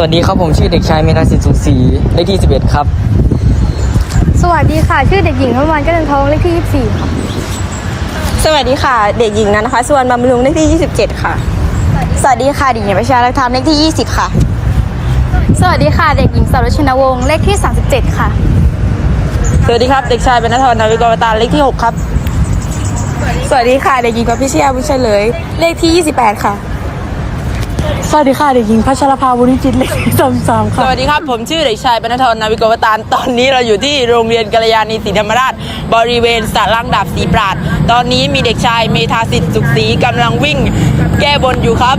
วัสดีครับผมชื่อเด็กชายเมธาสิทธิ์สุขศรีเลขที่ 11 ครับ สวัสดีค่ะ ชื่อเด็กหญิงพวันก็เดินทองเลขที่ 24 ค่ะ สวัสดีค่ะ เด็กหญิงนันนะคะส่วนบำรุงเลขที่ 27 ค่ะ สวัสดีค่ะเด็กหญิงประชารักธรรมเลขที่ 20 ค่ะ สวัสดีค่ะ เด็กหญิงสารชินวงศ์เลขที่ 37 ค่ะ สวัสดีครับ เด็กชายเป็นนทรนาวิกรตาเลขที่ 6 ครับ สวัสดีค่ะ เด็กหญิงกพิชยาบุญเฉลย เลขที่ 28 ค่ะ สวัสดีค่ะเด็กหญิงพัชรภาวุฒิจิตเลขที่สามสามค่ะวัสดีครับ ผมชื่อเด็กชายปนทรนาวิกวตาลตอนนี้เราอยู่ที่โรงเรียนกัลยาณีศรีธรรมราช บริเวณสระลังดาบสีปราด ตอนนี้มีเด็กชายเมธาสิทธิ์สุขศรีกำลังวิ่ง แก้บนอยู่ครับ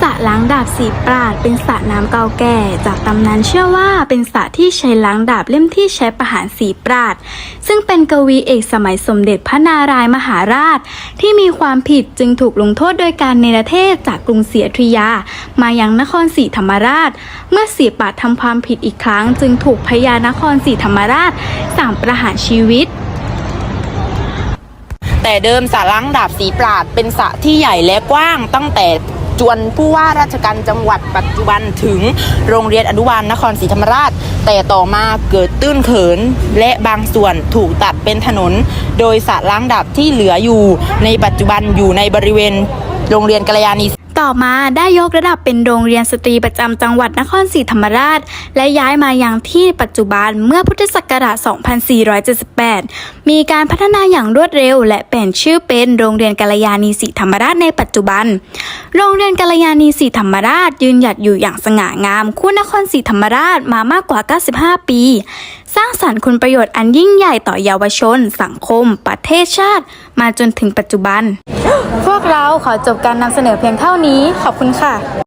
สระล้าบสีปราดเป็นสระน้ำเก่าแก่ จากตำนานเชื่อว่าเป็นสระที่ใช้ล้างดาบเล่มที่ใช้ประหารสีปราด ซึ่งเป็นกวีเอกสมัยสมเด็จพระนารายมหาราช ที่มีความผิดจึงถูกลงโทษโดยการเนรเทศจากกรุงศรีอยุธยา มายังนครศรีธรรมราช เมื่อสีปราดทำความผิดอีกครั้ง จึงถูกพญานครศรีธรรมราชสั่งประหารชีวิตแต่เดิมสระล้างดาบศรีปราดเป็นสระที่ใหญ่และกว้างตั้งแต่ จวนผู้ว่าราชการจังหวัดปัจจุบันถึงโรงเรียนอนุบาลนครศรีธรรมราช แต่ต่อมาเกิดตื้นเขิน และบางส่วนถูกตัดเป็นถนน โดยสระล้างดับที่เหลืออยู่ในปัจจุบันอยู่ในบริเวณโรงเรียนกัลยาณี ต่อมาได้ยกระดับเป็นโรงเรียนสตรีประจำจังหวัดนครศรีธรรมราช และย้ายมาอยังที่ปัจจุบันเมื่อพุทธศักราช 2478 มีการพัฒนาอย่างรวดเร็ว และเปลี่ยนชื่อเป็นโรงเรียนกัลยาณีศรีธรรมราชในปัจจุบัน โรงเรียนกัลยาณีศรีธรรมราชยืนหยัดอยู่อย่างสง่างามคู่นครศรีธรรมราชมามากกว่า 95 ปี สร้างสรรค์คุณประโยชน์อันยิ่งใหญ่ต่อเยาวชน สังคม ประเทศชาติ มาจนถึงปัจจุบัน พวกเราขอจบการนำเสนอเพียงเท่านี้ ขอบคุณค่ะ